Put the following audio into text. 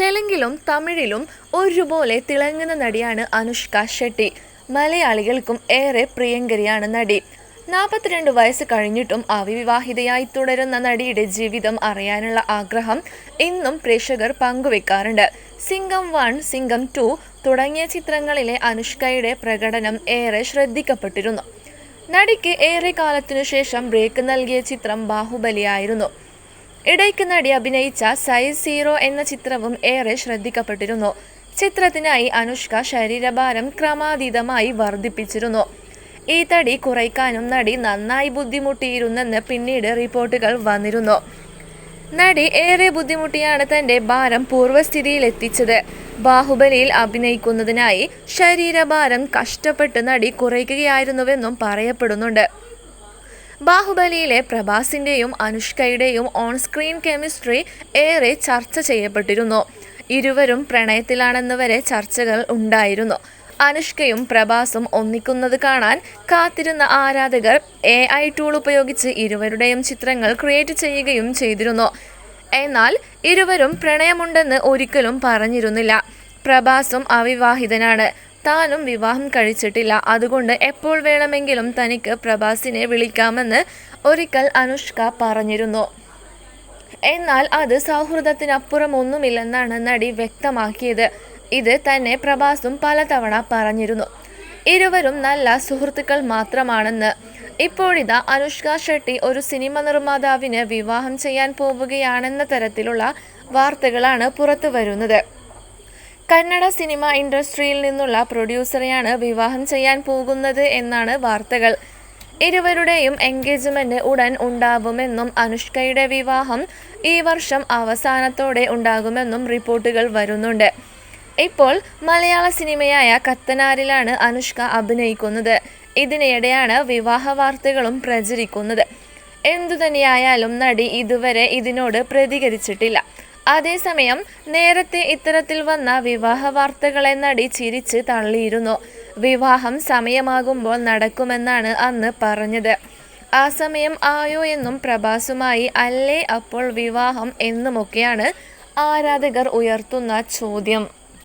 തെലുങ്കിലും തമിഴിലും ഒരുപോലെ തിളങ്ങുന്ന നടിയാണ് അനുഷ്ക ഷെട്ടി. മലയാളികൾക്കും ഏറെ പ്രിയങ്കരിയാണ് നടി. നാൽപ്പത്തിരണ്ട് വയസ്സ് കഴിഞ്ഞിട്ടും അവിവാഹിതയായി തുടരുന്ന നടിയുടെ ജീവിതം അറിയാനുള്ള ആഗ്രഹം ഇന്നും പ്രേക്ഷകർ പങ്കുവെക്കാറുണ്ട്. സിംഗം വൺ സിംഗം ടു തുടങ്ങിയ ചിത്രങ്ങളിലെ അനുഷ്കയുടെ പ്രകടനം ഏറെ ശ്രദ്ധിക്കപ്പെട്ടിരുന്നു. നടിക്ക് ഏറെ കാലത്തിനു ശേഷം ബ്രേക്ക് നൽകിയ ചിത്രം ബാഹുബലിയായിരുന്നു. ഇടയ്ക്ക് നടി അഭിനയിച്ച സൈസ് സീറോ എന്ന ചിത്രവും ഏറെ ശ്രദ്ധിക്കപ്പെട്ടിരുന്നു. ചിത്രത്തിനായി അനുഷ്ക ശരീരഭാരം ക്രമാതീതമായി വർദ്ധിപ്പിച്ചിരുന്നു. ഈ തടി കുറയ്ക്കാനും നടി നന്നായി ബുദ്ധിമുട്ടിയിരുന്നെന്ന് പിന്നീട് റിപ്പോർട്ടുകൾ വന്നിരുന്നു. നടി ഏറെ ബുദ്ധിമുട്ടിയാണ് തന്റെ ഭാരം പൂർവസ്ഥിതിയിലെത്തിച്ചത് ബാഹുബലിയിൽ അഭിനയിക്കുന്നതിനായി ശരീരഭാരം കഷ്ടപ്പെട്ട് നടി കുറയ്ക്കുകയായിരുന്നുവെന്നും പറയപ്പെടുന്നുണ്ട്. ബാഹുബലിയിലെ പ്രഭാസിന്റെയും അനുഷ്കയുടെയും ഓൺ സ്ക്രീൻ കെമിസ്ട്രി ഏറെ ചർച്ച ചെയ്യപ്പെട്ടിരുന്നു. ഇരുവരും പ്രണയത്തിലാണെന്ന് വരെ ചർച്ചകൾ ഉണ്ടായിരുന്നു. അനുഷ്കയും പ്രഭാസും ഒന്നിക്കുന്നത് കാണാൻ കാത്തിരുന്ന ആരാധകർ എ ഐ ടൂൾ ഉപയോഗിച്ച് ഇരുവരുടെയും ചിത്രങ്ങൾ ക്രിയേറ്റ് ചെയ്യുകയും ചെയ്തിരുന്നു. എന്നാൽ ഇരുവരും പ്രണയമുണ്ടെന്ന് ഒരിക്കലും പറഞ്ഞിരുന്നില്ല. പ്രഭാസും അവിവാഹിതനാണ്. താനും വിവാഹം കഴിച്ചിട്ടില്ല. അതുകൊണ്ട് എപ്പോൾ വേണമെങ്കിലും തനിക്ക് പ്രഭാസിനെ വിളിക്കാമെന്ന് ഒരിക്കൽ അനുഷ്ക പറഞ്ഞിരുന്നു. എന്നാൽ അത് സൗഹൃദത്തിനപ്പുറം ഒന്നുമില്ലെന്നാണ് നടി വ്യക്തമാക്കിയത്. ഇത് തന്നെ പ്രഭാസും പലതവണ പറഞ്ഞിരുന്നു. ഇരുവരും നല്ല സുഹൃത്തുക്കൾ മാത്രമാണെന്ന്. ഇപ്പോഴിതാ അനുഷ്ക ഷെട്ടി ഒരു സിനിമ നിർമ്മാതാവിന് വിവാഹം ചെയ്യാൻ പോവുകയാണെന്ന തരത്തിലുള്ള വാർത്തകളാണ് പുറത്തു വരുന്നത് കന്നഡ സിനിമ ഇൻഡസ്ട്രിയിൽ നിന്നുള്ള പ്രൊഡ്യൂസറെയാണ് വിവാഹം ചെയ്യാൻ പോകുന്നത് എന്നാണ് വാർത്തകൾ. ഇരുവരുടെയും എൻഗേജ്മെന്റ് ഉടൻ ഉണ്ടാവുമെന്നും അനുഷ്കയുടെ വിവാഹം ഈ വർഷം അവസാനത്തോടെ ഉണ്ടാകുമെന്നും റിപ്പോർട്ടുകൾ വരുന്നുണ്ട്. ഇപ്പോൾ മലയാള സിനിമയായ കത്തനാരിലാണ് അനുഷ്ക അഭിനയിക്കുന്നത്. ഇതിനിടെയാണ് വിവാഹ വാർത്തകളും പ്രചരിക്കുന്നത്. എന്തുതന്നെയായാലും നടി ഇതുവരെ ഇതിനോട് പ്രതികരിച്ചിട്ടില്ല. അതേസമയം നേരത്തെ ഇത്തരത്തിൽ വന്ന വിവാഹ വാർത്തകളെ നടി ചിരിച്ച് തള്ളിയിരുന്നു. വിവാഹം സമയമാകുമ്പോൾ നടക്കുമെന്നാണ് അന്ന് പറഞ്ഞത്. ആ സമയം ആയോ എന്നും പ്രഭാസുമായി അല്ലേ അപ്പോൾ വിവാഹം എന്നുമൊക്കെയാണ് ആരാധകർ ഉയർത്തുന്ന ചോദ്യം.